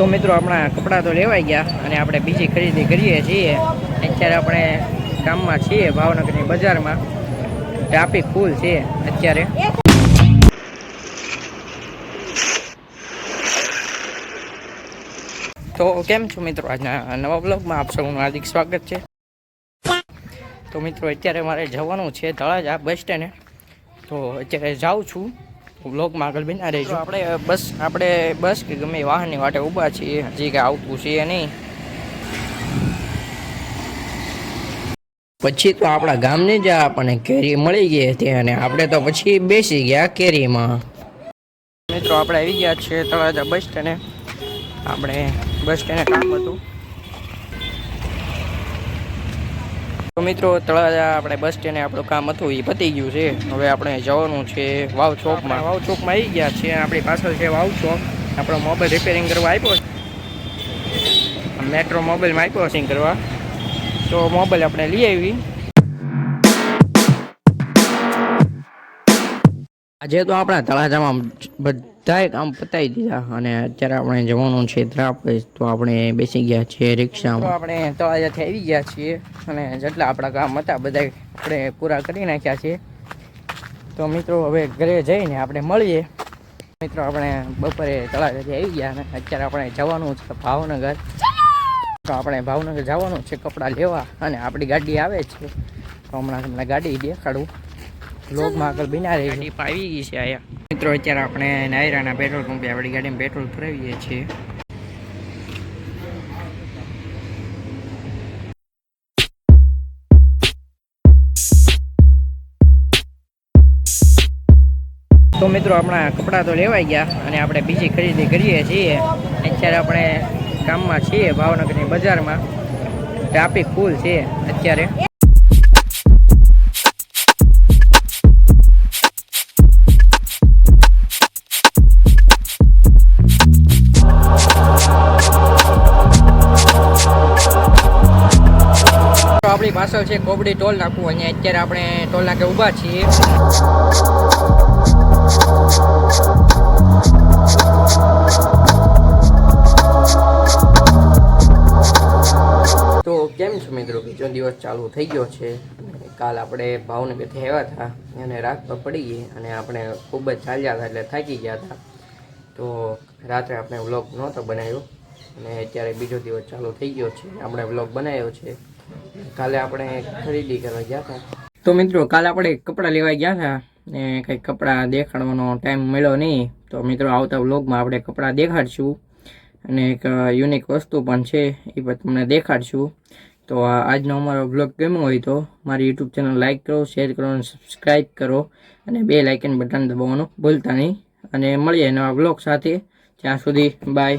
તો મિત્રો આપણા કપડાં તો લેવાઈ ગયા અને આપણે બીજી ખરીદી કરીએ છીએ. અત્યારે આપણે ગામમાં છીએ, ભાવનગરની બજારમાં. ટ્રાફિક ફૂલ છે અત્યારે. તો કેમ છો મિત્રો? આજના નવા બ્લોગમાં આપ સૌનું હાર્દિક સ્વાગત છે. તો મિત્રો, અત્યારે મારે જવાનું છે તળાજા બસ સ્ટેન્ડે. તો અત્યારે જાઉં છું. બ્લોગમાં આગળ બિના રહીશું આપણે બસ આપણે બસ કે ગમે વાહનની વાટે ઊભા છીએ. હજી કે આવતું છે નહીં. પછી તો આપણા ગામની જ આપણને કેરી મળી ગઈ હતી અને આપણે તો પછી બેસી ગયા કેરીમાં. મિત્રો, આપણે આવી ગયા છીએ તળાજા બસ સ્ટેન્ડે. આપણે બસ સ્ટેન્ડે કામ હતું. તો મિત્રો, તળાજા આપણે બસ સ્ટેન્ડે આપણું કામ હતું એ પતી ગયું છે. હવે આપણે જવાનું છે વાવ ચોકમાં. વાવ ચોકમાં આવી ગયા છીએ, આપણી પાછળ છે વાવ ચોક. આપણો મોબાઈલ રિપેરિંગ કરવા આપ્યો મેટ્રો મોબાઈલમાં આપ્યો સિંગ કરવા. તો મોબાઈલ આપણે લઈ આવી. આજે તો આપણા તળાજામાં બધાએ કામ પતાવી દીધા અને અત્યારે આપણે જવાનું છે ત્રાપેજ તો આપણે બેસી ગયા છીએ રિક્ષામાં. આપણે તળાજાથી આવી ગયા છીએ અને જેટલા આપણા કામ હતા બધા આપણે પૂરા કરી નાખ્યા છીએ. તો મિત્રો, હવે ઘરે જઈને આપણે મળીએ. મિત્રો, આપણે બપોરે તળાજાથી આવી ગયા અને અત્યારે આપણે જવાનું છે ભાવનગર. તો આપણે ભાવનગર જવાનું છે, કપડાં લેવા અને આપણી ગાડી આવે છે. તો હમણાં તમને ગાડી દેખાડું. લોગમાં આગળ બિના રહી ગાડી આવી ગઈ છે આયા મિત્રો અત્યારે આપણે નાયરાના પેટ્રોલ પંપે આપણી ગાડીમાં પેટ્રોલ ભરાવીએ છીએ. તો મિત્રો આપણા કપડાં તો લેવાઈ ગયા અને આપણે બીજી ખરીદી કરીએ છીએ. અત્યારે આપણે ગામમાં છીએ ભાવનગરની બજારમાં. ટ્રાફિક ફૂલ છે અત્યારે. આપણી પાછળ છે કોબડી ટોલ નાખવું અહીંયા અત્યારે આપણે ટોલ નાકે ઊભા છીએ. તો કેમ છો મિત્રો? બીજો દિવસ ચાલુ થઈ ગયો છે. કાલ આપણે ભાવનગરથી આવ્યા હતા. અને રાત પર પડી ગઈ અને આપણે ખૂબ જ ચાલ્યા હતા એટલે થાકી ગયા હતા. તો રાત્રે આપણે વ્લોગ નહોતો બનાવ્યો. અને અત્યારે બીજો દિવસ ચાલુ થઈ ગયો છે. આપણે વ્લોગ બનાવ્યો છે. કાલે આપણે ખરીદી કરવા ગયા હતા. તો મિત્રો, કાલે આપણે કપડાં લેવા ગયા હતા ને કંઈક કપડાં દેખાડવાનો ટાઈમ મળ્યો નહીં. તો મિત્રો, આવતા વ્લોગમાં આપણે કપડાં દેખાડશું અને એક યુનિક વસ્તુ પણ છે, એ પણ તમને દેખાડશું. તો આજનો અમારો બ્લોગ ગમ્યો હોય તો મારી યુટ્યુબ ચેનલ લાઇક કરો શેર કરો અને સબસ્ક્રાઈબ કરો. અને બે લાઇકન બટન દબાવવાનું ભૂલતા નહીં. અને મળીએ નવા બ્લોગ સાથે. ત્યાં સુધી બાય